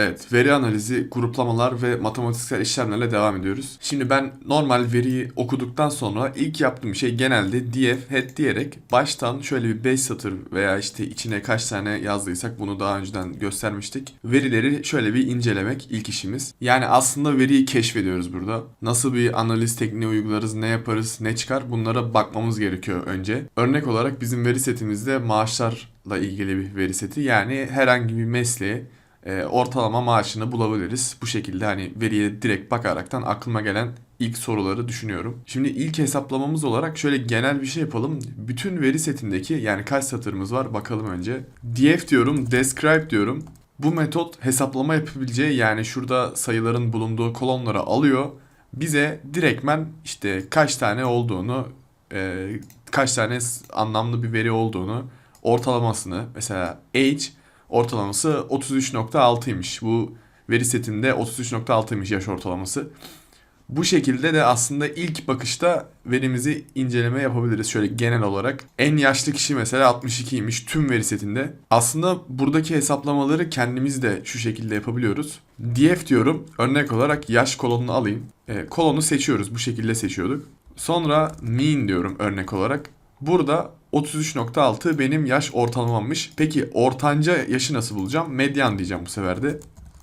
Evet, veri analizi, gruplamalar ve matematiksel işlemlerle devam ediyoruz. Şimdi ben normal veriyi okuduktan sonra ilk yaptığım şey genelde df head diyerek baştan şöyle bir 5 satır veya işte içine kaç tane yazdıysak bunu daha önceden göstermiştik. Verileri şöyle bir incelemek ilk işimiz. Yani aslında veriyi keşfediyoruz burada. Nasıl bir analiz tekniği uygularız, ne yaparız, ne çıkar bunlara bakmamız gerekiyor önce. Örnek olarak bizim veri setimizde maaşlarla ilgili bir veri seti. Yani herhangi bir mesleğe e, ortalama maaşını bulabiliriz. Bu şekilde hani veriye direkt bakaraktan aklıma gelen ilk soruları düşünüyorum. Şimdi ilk hesaplamamız olarak şöyle genel bir şey yapalım. Bütün veri setindeki yani kaç satırımız var bakalım önce. df diyorum, describe diyorum. Bu metot hesaplama yapabileceği yani şurada sayıların bulunduğu kolonları alıyor. Bize direktmen işte kaç tane olduğunu, e, kaç tane anlamlı bir veri olduğunu, ortalamasını mesela age ortalaması 33.6'ymış. Bu veri setinde 33.6'ymış yaş ortalaması. Bu şekilde de aslında ilk bakışta verimizi inceleme yapabiliriz şöyle genel olarak. En yaşlı kişi mesela 62'ymiş tüm veri setinde. Aslında buradaki hesaplamaları kendimiz de şu şekilde yapabiliyoruz. df diyorum örnek olarak yaş kolonunu alayım. E, kolonu seçiyoruz bu şekilde seçiyorduk. Sonra mean diyorum örnek olarak. Burada 33.6 benim yaş ortalamammış. Peki ortanca yaşı nasıl bulacağım? Medyan diyeceğim bu sefer de.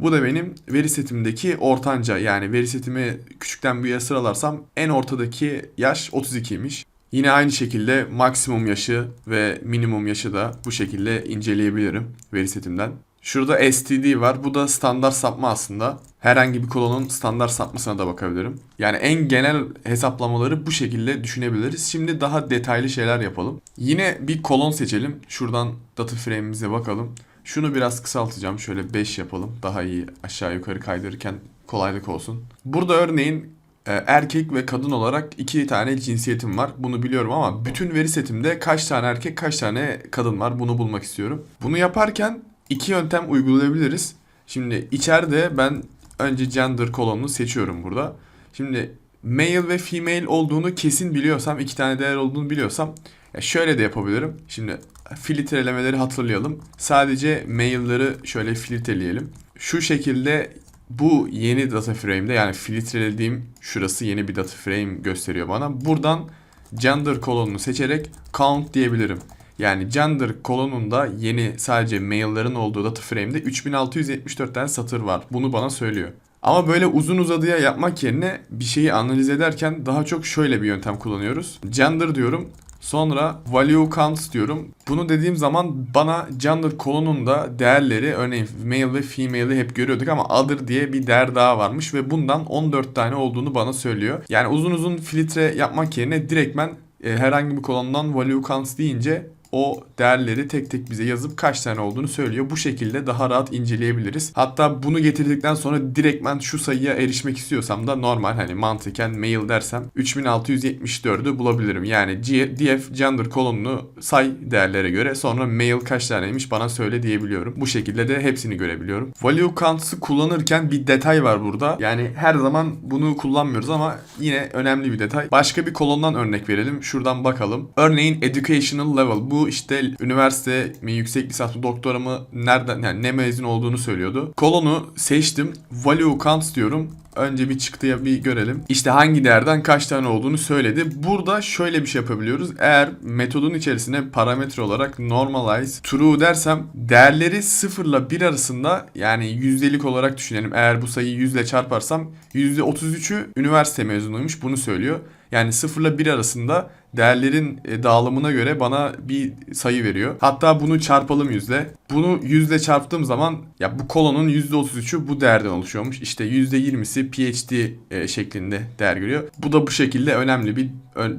Bu da benim veri setimdeki ortanca yani veri setimi küçükten büyüğe sıralarsam en ortadaki yaş 32'ymiş. Yine aynı şekilde maksimum yaşı ve minimum yaşı da bu şekilde inceleyebilirim veri setimden. Şurada STD var. Bu da standart sapma aslında. Herhangi bir kolonun standart sapmasına da bakabilirim. Yani en genel hesaplamaları bu şekilde düşünebiliriz. Şimdi daha detaylı şeyler yapalım. Yine bir kolon seçelim. Şuradan data frame'imize bakalım. Şunu biraz kısaltacağım. Şöyle 5 yapalım. Daha iyi aşağı yukarı kaydırırken kolaylık olsun. Burada örneğin e, erkek ve kadın olarak iki tane cinsiyetim var. Bunu biliyorum ama bütün veri setimde kaç tane erkek kaç tane kadın var bunu bulmak istiyorum. Bunu yaparken iki yöntem uygulayabiliriz. Şimdi içeride ben önce gender kolonunu seçiyorum burada. Şimdi male ve female olduğunu kesin biliyorsam, iki tane değer olduğunu biliyorsam ya şöyle de yapabilirim. Şimdi filtrelemeleri hatırlayalım. Sadece male'ları şöyle filtreleyelim. Şu şekilde bu yeni data frame'de yani filtrelediğim şurası yeni bir data frame gösteriyor bana. Buradan gender kolonunu seçerek count diyebilirim. Yani gender kolonunda yeni sadece mail'ların olduğu data frame'de 3674 tane satır var. Bunu bana söylüyor. Ama böyle uzun uzadıya yapmak yerine bir şeyi analiz ederken daha çok şöyle bir yöntem kullanıyoruz. Gender diyorum. Sonra value count diyorum. Bunu dediğim zaman bana gender kolonunda değerleri örneğin male ve female'i hep görüyorduk ama other diye bir değer daha varmış ve bundan 14 tane olduğunu bana söylüyor. Yani uzun uzun filtre yapmak yerine direktmen e, herhangi bir kolondan value count deyince o değerleri tek tek bize yazıp kaç tane olduğunu söylüyor. Bu şekilde daha rahat inceleyebiliriz. Hatta bunu getirdikten sonra direktmen şu sayıya erişmek istiyorsam da normal hani mantıken mail dersem 3674'ü bulabilirim. Yani df gender kolonunu say değerlere göre sonra mail kaç taneymiş bana söyle diyebiliyorum. Bu şekilde de hepsini görebiliyorum. Value counts'ı kullanırken bir detay var burada. Yani her zaman bunu kullanmıyoruz ama yine önemli bir detay. Başka bir kolondan örnek verelim. Şuradan bakalım. Örneğin educational level. Bu bu işte üniversite mi yüksek lisans mı doktora mı nereden yani ne mezun olduğunu söylüyordu. Kolonu seçtim. Value count diyorum. Önce bir çıktıya bir görelim. İşte hangi değerden kaç tane olduğunu söyledi. Burada şöyle bir şey yapabiliyoruz. Eğer metodun içerisine parametre olarak normalize true dersem değerleri 0 ile 1 arasında yani yüzdelik olarak düşünelim. Eğer bu sayıyı 100 ile çarparsam %33'ü üniversite mezunuymuş bunu söylüyor. Yani 0 ile 1 arasında değerlerin e, dağılımına göre bana bir sayı veriyor. Hatta bunu çarpalım yüzle. Bunu yüzle çarptığım zaman ya bu kolonun %33'ü bu değerden oluşuyormuş. İşte %20'si PhD e, şeklinde değer görüyor. Bu da bu şekilde önemli bir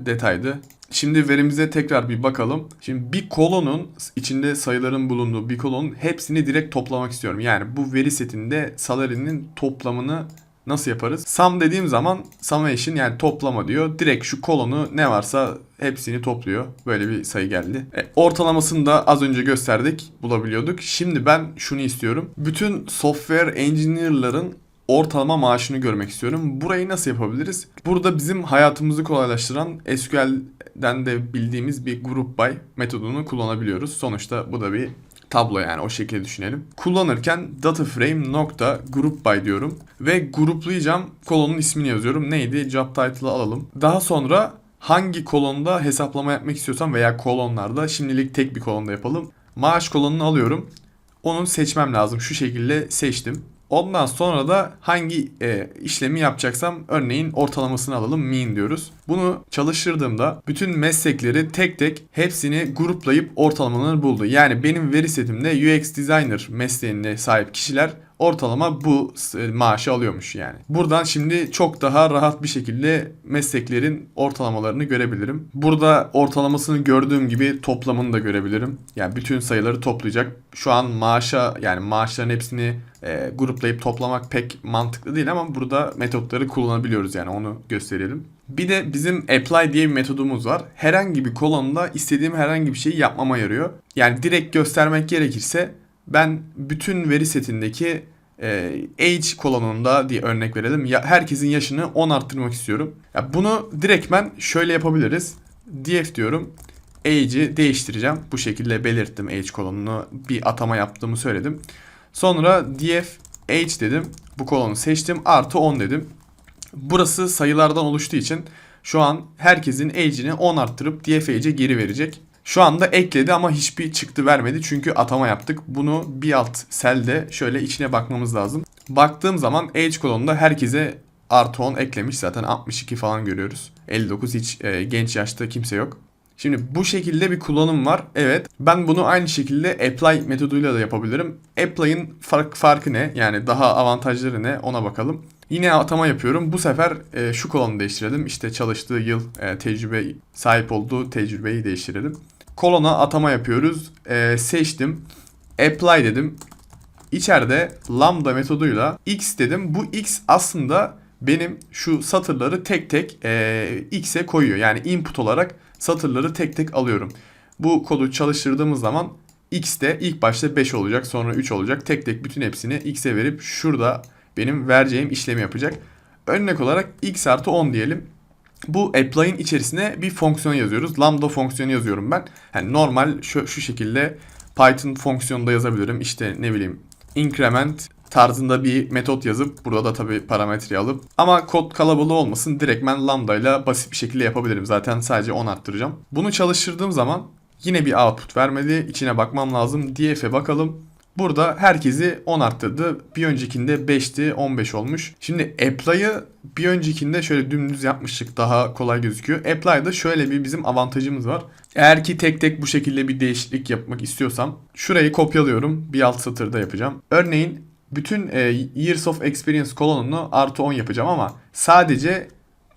detaydı. Şimdi verimize tekrar bir bakalım. Şimdi bir kolonun içinde sayıların bulunduğu bir kolonun hepsini direkt toplamak istiyorum. Yani bu veri setinde salary'nin toplamını Nasıl yaparız? Sum dediğim zaman summation yani toplama diyor. Direkt şu kolonu ne varsa hepsini topluyor. Böyle bir sayı geldi. E, ortalamasını da az önce gösterdik. Bulabiliyorduk. Şimdi ben şunu istiyorum. Bütün software engineer'ların ortalama maaşını görmek istiyorum. Burayı nasıl yapabiliriz? Burada bizim hayatımızı kolaylaştıran SQL'den de bildiğimiz bir group by metodunu kullanabiliyoruz. Sonuçta bu da bir tablo yani o şekilde düşünelim. Kullanırken dataframe nokta group by diyorum ve gruplayacağım kolonun ismini yazıyorum. Neydi? Job title'ı alalım. Daha sonra hangi kolonda hesaplama yapmak istiyorsam veya kolonlarda şimdilik tek bir kolonda yapalım. Maaş kolonunu alıyorum. Onu seçmem lazım. Şu şekilde seçtim. Ondan sonra da hangi e, işlemi yapacaksam örneğin ortalamasını alalım mean diyoruz. Bunu çalıştırdığımda bütün meslekleri tek tek hepsini gruplayıp ortalamalarını buldu. Yani benim veri setimde UX designer mesleğine sahip kişiler ortalama bu e, maaşı alıyormuş yani. Buradan şimdi çok daha rahat bir şekilde mesleklerin ortalamalarını görebilirim. Burada ortalamasını gördüğüm gibi toplamını da görebilirim. Yani bütün sayıları toplayacak. Şu an maaşa yani maaşların hepsini e, gruplayıp toplamak pek mantıklı değil ama burada metotları kullanabiliyoruz yani onu gösterelim. Bir de bizim apply diye bir metodumuz var. Herhangi bir kolonda istediğim herhangi bir şeyi yapmama yarıyor. Yani direkt göstermek gerekirse ben bütün veri setindeki e, age kolonunda diye örnek verelim. Ya, herkesin yaşını 10 arttırmak istiyorum. Ya bunu direktmen şöyle yapabiliriz. df diyorum. Age'i değiştireceğim. Bu şekilde belirttim age kolonunu. Bir atama yaptığımı söyledim. Sonra df age dedim. Bu kolonu seçtim. Artı 10 dedim. Burası sayılardan oluştuğu için şu an herkesin age'ini 10 arttırıp df age'e geri verecek. Şu anda ekledi ama hiçbir çıktı vermedi çünkü atama yaptık. Bunu bir alt selde şöyle içine bakmamız lazım. Baktığım zaman age kolonunda herkese artı 10 eklemiş. Zaten 62 falan görüyoruz. 59 hiç e, genç yaşta kimse yok. Şimdi bu şekilde bir kullanım var. Evet. Ben bunu aynı şekilde apply metoduyla da yapabilirim. Apply'ın fark, farkı ne? Yani daha avantajları ne? Ona bakalım. Yine atama yapıyorum. Bu sefer e, şu kolonu değiştirelim. İşte çalıştığı yıl e, tecrübe sahip olduğu tecrübeyi değiştirelim. Kolona atama yapıyoruz. E, seçtim. Apply dedim. İçeride lambda metoduyla x dedim. Bu x aslında benim şu satırları tek tek e, x'e koyuyor. Yani input olarak satırları tek tek alıyorum. Bu kodu çalıştırdığımız zaman x de ilk başta 5 olacak sonra 3 olacak. Tek tek bütün hepsini x'e verip şurada benim vereceğim işlemi yapacak. Örnek olarak x artı 10 diyelim. Bu apply'in içerisine bir fonksiyon yazıyoruz. Lambda fonksiyonu yazıyorum ben. Yani normal şu, şu şekilde Python fonksiyonunda yazabilirim. İşte ne bileyim increment tarzında bir metot yazıp burada da tabii parametre alıp ama kod kalabalığı olmasın direktmen lambda ile basit bir şekilde yapabilirim. Zaten sadece 10 arttıracağım. Bunu çalıştırdığım zaman yine bir output vermedi. İçine bakmam lazım. df'e bakalım. Burada herkesi 10 arttırdı. Bir öncekinde 5'ti 15 olmuş. Şimdi apply'ı bir öncekinde şöyle dümdüz yapmıştık daha kolay gözüküyor. Apply'da şöyle bir bizim avantajımız var. Eğer ki tek tek bu şekilde bir değişiklik yapmak istiyorsam şurayı kopyalıyorum. Bir alt satırda yapacağım. Örneğin bütün e, Years of Experience kolonunu artı 10 yapacağım ama sadece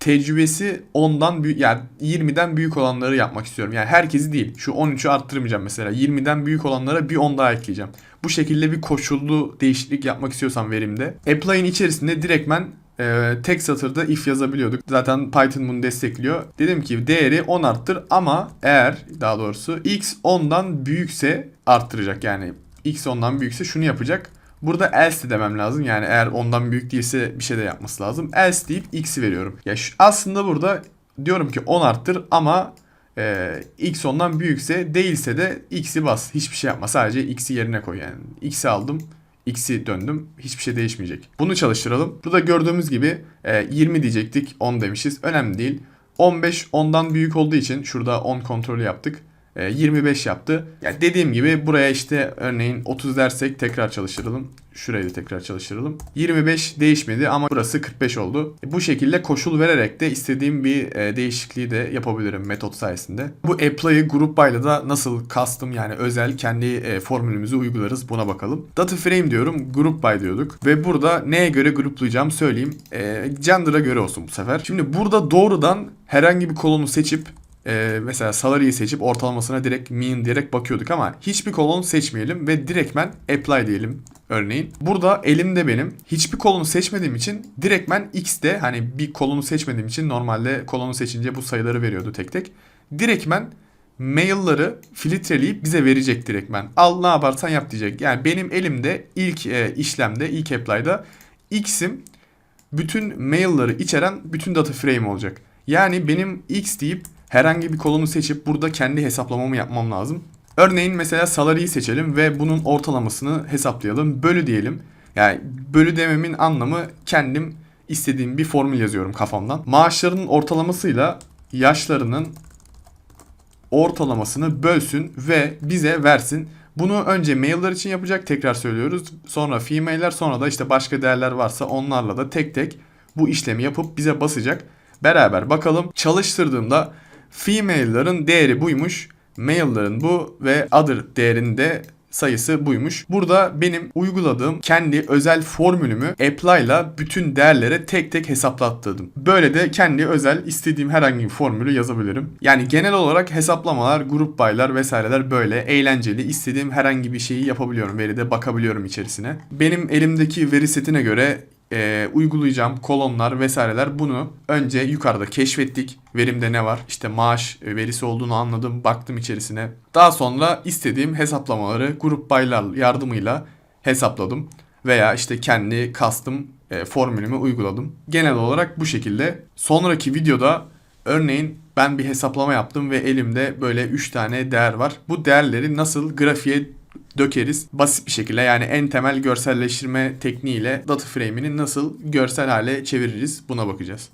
tecrübesi 10'dan büyük yani 20'den büyük olanları yapmak istiyorum. Yani herkesi değil. Şu 13'ü arttırmayacağım mesela. 20'den büyük olanlara bir 10 daha ekleyeceğim. Bu şekilde bir koşullu değişiklik yapmak istiyorsam verimde. Apply'in içerisinde direktmen e, tek satırda if yazabiliyorduk. Zaten Python bunu destekliyor. Dedim ki değeri 10 arttır ama eğer daha doğrusu x 10'dan büyükse arttıracak. Yani x 10'dan büyükse şunu yapacak. Burada else demem lazım. Yani eğer ondan büyük değilse bir şey de yapması lazım. Else deyip x'i veriyorum. Ya şu, aslında burada diyorum ki 10 arttır ama e, x ondan büyükse değilse de x'i bas. Hiçbir şey yapma. Sadece x'i yerine koy yani. x'i aldım. X'i döndüm. Hiçbir şey değişmeyecek. Bunu çalıştıralım. Burada gördüğümüz gibi e, 20 diyecektik. 10 demişiz. Önemli değil. 15 ondan büyük olduğu için şurada 10 kontrolü yaptık. 25 yaptı. Yani dediğim gibi buraya işte örneğin 30 dersek tekrar çalıştıralım. Şurayı da tekrar çalıştıralım. 25 değişmedi ama burası 45 oldu. Bu şekilde koşul vererek de istediğim bir e, değişikliği de yapabilirim metot sayesinde. Bu apply'ı group by'la da nasıl custom yani özel kendi e, formülümüzü uygularız buna bakalım. Data frame diyorum group by diyorduk ve burada neye göre gruplayacağım söyleyeyim. E, gender'a göre olsun bu sefer. Şimdi burada doğrudan herhangi bir kolonu seçip e, mesela salary'yi seçip ortalamasına direkt mean diyerek bakıyorduk ama hiçbir kolon seçmeyelim ve direktmen apply diyelim örneğin. Burada elimde benim hiçbir kolonu seçmediğim için direktmen x'de hani bir kolonu seçmediğim için normalde kolonu seçince bu sayıları veriyordu tek tek. Direktmen mail'ları filtreleyip bize verecek direktmen. Al ne yaparsan yap diyecek. Yani benim elimde ilk e, işlemde ilk apply'da x'im bütün mail'ları içeren bütün data frame olacak. Yani benim x deyip herhangi bir kolonu seçip burada kendi hesaplamamı yapmam lazım. Örneğin mesela salary'yi seçelim ve bunun ortalamasını hesaplayalım. Bölü diyelim. Yani bölü dememin anlamı kendim istediğim bir formül yazıyorum kafamdan. Maaşlarının ortalamasıyla yaşlarının ortalamasını bölsün ve bize versin. Bunu önce mailler için yapacak tekrar söylüyoruz. Sonra female'ler sonra da işte başka değerler varsa onlarla da tek tek bu işlemi yapıp bize basacak. Beraber bakalım. Çalıştırdığımda female'ların değeri buymuş. Male'ların bu ve other değerinde sayısı buymuş. Burada benim uyguladığım kendi özel formülümü apply ile bütün değerlere tek tek hesaplattırdım. Böyle de kendi özel istediğim herhangi bir formülü yazabilirim. Yani genel olarak hesaplamalar, grup baylar vesaireler böyle eğlenceli. İstediğim herhangi bir şeyi yapabiliyorum. Veride bakabiliyorum içerisine. Benim elimdeki veri setine göre e, uygulayacağım kolonlar vesaireler bunu önce yukarıda keşfettik. Verimde ne var? İşte maaş e, verisi olduğunu anladım. Baktım içerisine. Daha sonra istediğim hesaplamaları grup baylar yardımıyla hesapladım. Veya işte kendi custom e, formülümü uyguladım. Genel olarak bu şekilde. Sonraki videoda örneğin ben bir hesaplama yaptım ve elimde böyle 3 tane değer var. Bu değerleri nasıl grafiğe dökeriz basit bir şekilde yani en temel görselleştirme tekniğiyle data frame'ini nasıl görsel hale çeviririz buna bakacağız.